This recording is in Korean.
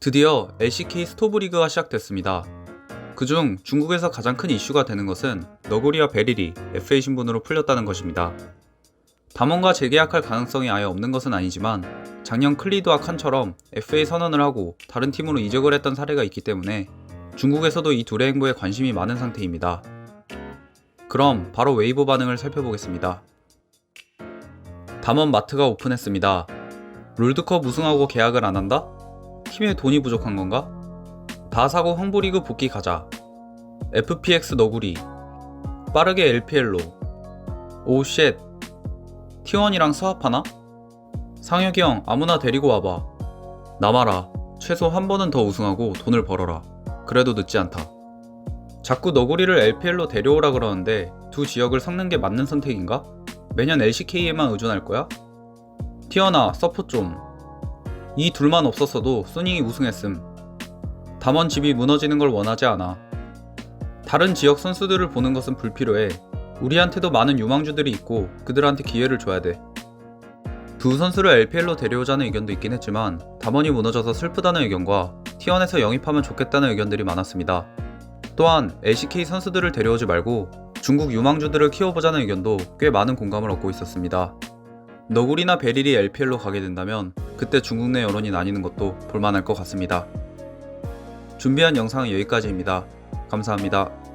드디어 LCK 스토브리그가 시작됐습니다. 그중 중국에서 가장 큰 이슈가 되는 것은 너구리와 베릴이 FA 신분으로 풀렸다는 것입니다. 담원과 재계약할 가능성이 아예 없는 것은 아니지만 작년 클리드와 칸처럼 FA 선언을 하고 다른 팀으로 이적을 했던 사례가 있기 때문에 중국에서도 이 둘의 행보에 관심이 많은 상태입니다. 그럼 바로 웨이브 반응을 살펴보겠습니다. 담원 마트가 오픈했습니다. 롤드컵 우승하고 계약을 안 한다? 팀에 돈이 부족한 건가? 다 사고 황보리그 복귀 가자. FPX 너구리. 빠르게 LPL로. 오 쉣. T1이랑 스왑하나? 상혁이 형 아무나 데리고 와봐. 남아라. 최소 한 번은 더 우승하고 돈을 벌어라. 그래도 늦지 않다. 자꾸 너구리를 LPL로 데려오라 그러는데 두 지역을 섞는 게 맞는 선택인가? 매년 LCK에만 의존할 거야? 티어나 서포 좀. 이 둘만 없었어도 소닝이 우승했음. 담원 집이 무너지는 걸 원하지 않아. 다른 지역 선수들을 보는 것은 불필요해. 우리한테도 많은 유망주들이 있고 그들한테 기회를 줘야 돼. 두 선수를 LPL로 데려오자는 의견도 있긴 했지만 담원이 무너져서 슬프다는 의견과 T1에서 영입하면 좋겠다는 의견들이 많았습니다. 또한 LCK 선수들을 데려오지 말고 중국 유망주들을 키워보자는 의견도 꽤 많은 공감을 얻고 있었습니다. 너구리나 베릴이 LPL로 가게 된다면 그때 중국 내 여론이 나뉘는 것도 볼만할 것 같습니다. 준비한 영상은 여기까지입니다. 감사합니다.